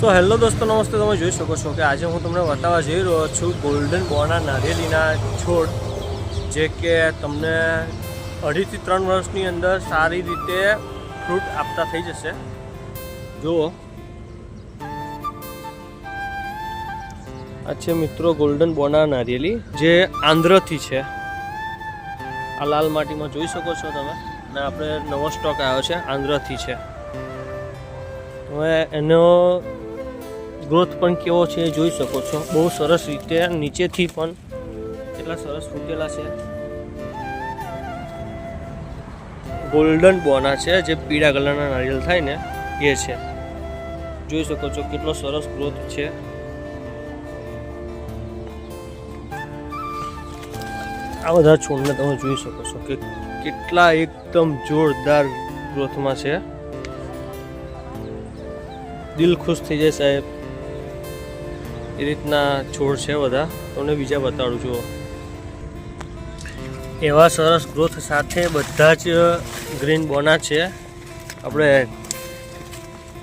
So hello દોસ્તો, નમસ્તે. તમે જોઈ શકો છો કે આજે હું તમને બતાવવા જઈ રહ્યો છું ગોલ્ડન બોના નારિયેળીના છોડ, જે કે તમને અઢીથી ત્રણ વર્ષની અંદર સારી રીતે ફ્રૂટ આપતા થઈ જશે. જુઓ. આ છે મિત્રો ગોલ્ડન બોના નારિયેલી જે આંધ્રથી છે. આ લાલ માટીમાં જોઈ શકો છો તમે. અને આપણે નવો સ્ટોક આવ્યો છે, આંધ્રથી છે. હવે એનો ગ્રોથ પણ કેવો છે એ જોઈ શકો છો. બહુ સરસ રીતે નીચેથી પણ કેટલા સરસ ફૂટેલા છે. ગોલ્ડન બોના છે જે પીળા કલરના નારિયેળ થાય ને, એ છે. જોઈ શકો છો કેટલો સરસ ગ્રોથ છે. આ બધા છોડને તમે જોઈ શકો છો કે કેટલા એકદમ જોરદાર ગ્રોથમાં છે. દિલ ખુશ થઈ જાય સાહેબ. એ રીતના છોડ છે બધા. તમને બીજા બતાડું છું. એવા સરસ ગ્રોથ સાથે બધા જ ગ્રીન બોના છે. આપણે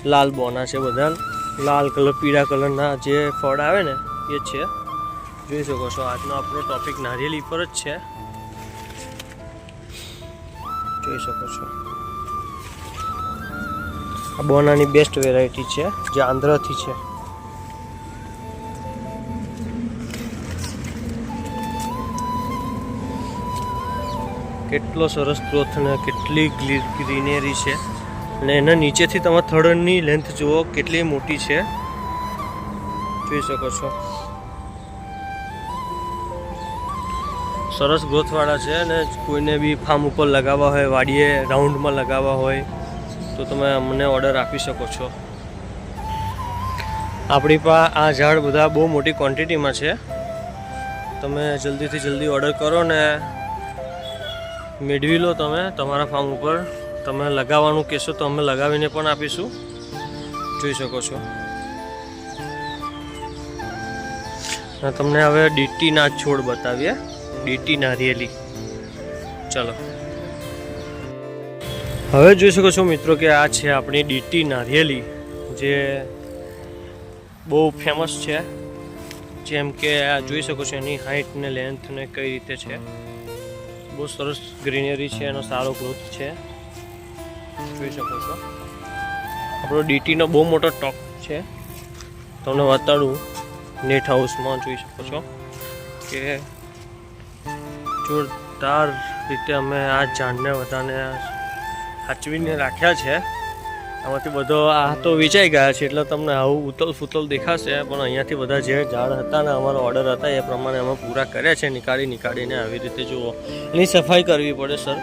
લાલ બોના છે બધા. લાલ કલર, પીળા કલરના જે ફળ આવે ને, એ છે. જોઈ શકો છો, આજનો આપણો ટોપિક નારિયેલી પર જ છે. જોઈ શકો છો. આ બોનાની બેસ્ટ વેરાયટી છે, જે આંધ્રથી છે. કેટલો સરસ ગ્રોથ અને કેટલી ગ્રીનરી છે. અને એના નીચેથી તમે થડની લેન્થ જુઓ, કેટલી મોટી છે. જોઈ શકો છો. સરસ ગ્રોથવાળા છે અને કોઈને બી ફાર્મ ઉપર લગાવવા હોય, વાડીએ રાઉન્ડમાં લગાવવા હોય, તો તમે અમને ઓર્ડર આપી શકો છો. આપણી પા આ ઝાડ બધા બહુ મોટી ક્વોન્ટિટીમાં છે. તમે જલ્દીથી જલ્દી ઓર્ડર કરો ને મેળવી લો તમે તમારા ફાર્મ ઉપર. તમે લગાવવાનું કહેશો તો અમે લગાવીને પણ આપીશું. જોઈ શકો છો. તમને હવે ડીટીના છોડ બતાવીએ. ડીટી નારિયેલી ચલો. હવે જોઈ શકો છો મિત્રો કે આ છે આપણી ડીટી નારિયેલી જે બહુ ફેમસ છે. જેમ કે આ જોઈ શકો છો એની હાઇટ ને લેન્થ ને કઈ રીતે છે. બહુ સરસ ગ્રીનરી છે એનો સારો ગ્રોથ છે. જોઈ શકો છો. આપણો ડીટીનો બહુ મોટો ટોપ છે. તમને બતાડું નેટ હાઉસમાં જોઈ શકો છો કે જોરદાર રીતે અમે આ ઝાડને બધાને સાચવીને રાખ્યા છે. આમાંથી બધો આ તો વેચાઈ ગયા છે, એટલે તમને આવું ઉતલ ફૂતલ દેખાશે, પણ અહીંયાથી બધા જે ઝાડ હતા ને અમારો ઓર્ડર હતા, એ પ્રમાણે અમે પૂરા કર્યા છે, નીકાળી નીકાળીને આવી રીતે જુઓ. એની સફાઈ કરવી પડે, સર,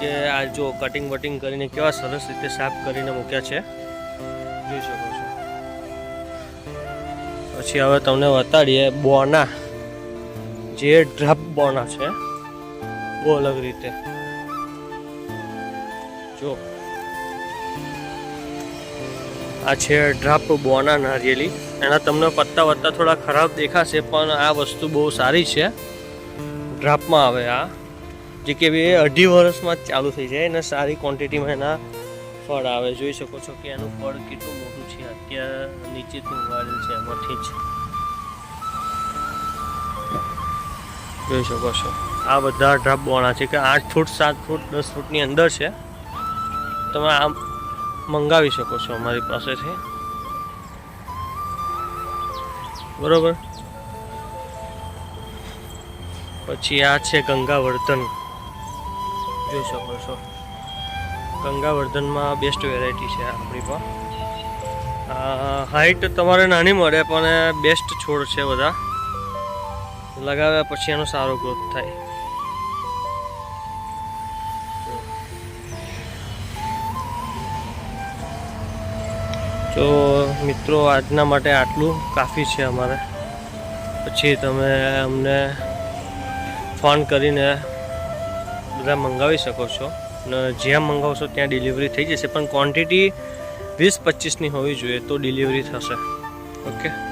કે આ જો કટિંગ વટિંગ કરીને કેવા સરસ રીતે સાફ કરીને મૂક્યા છે. જોઈ શકો છો. પછી હવે તમને બતાડીએ, બોના. જે ડ્રપ બોના છે, બહુ અલગ રીતે. જો આ છે ડ્રાપ બોના નારિયેલી. એના તમને પત્તા વત્તા થોડા ખરાબ દેખાશે, પણ આ વસ્તુ બહુ સારી છે. ડ્રાપમાં આવે આ. જે કે બે અઢી વર્ષમાં જ ચાલુ થઈ જાય, અને સારી ક્વોન્ટિટીમાં એના ફળ આવે. જોઈ શકો છો કે એનું ફળ કેટલું મોટું છે. અત્યારે નીચેથી ઉગાડેલ છે, એમાંથી જ. જોઈ શકો છો. આ બધા ડ્રાપ બોણા છે, કે આઠ ફૂટ, સાત ફૂટ, દસ ફૂટની અંદર છે. તમે આમ મંગાવી શકો છો અમારી પાસેથી. બરોબર? પછી આ છે ગંગાવર્ધન. જોઈ શકો છો. ગંગાવર્ધનમાં બેસ્ટ વેરાયટી છે આપણી પણ હાઈટ તમારે નાની મળે, પણ બેસ્ટ છોડ છે બધા. લગાવ્યા પછી એનો સારો ગ્રોથ થાય. તો મિત્રો, આજના માટે આટલું. કાફી છે અમારે. પછી તમે અમને ફોન કરીને બધા મંગાવી શકો છો. અને જ્યાં મંગાવશો ત્યાં ડિલિવરી થઈ જશે. પણ ક્વોન્ટિટી વીસ પચીસની હોવી જોઈએ તો ડિલિવરી થશે. ઓકે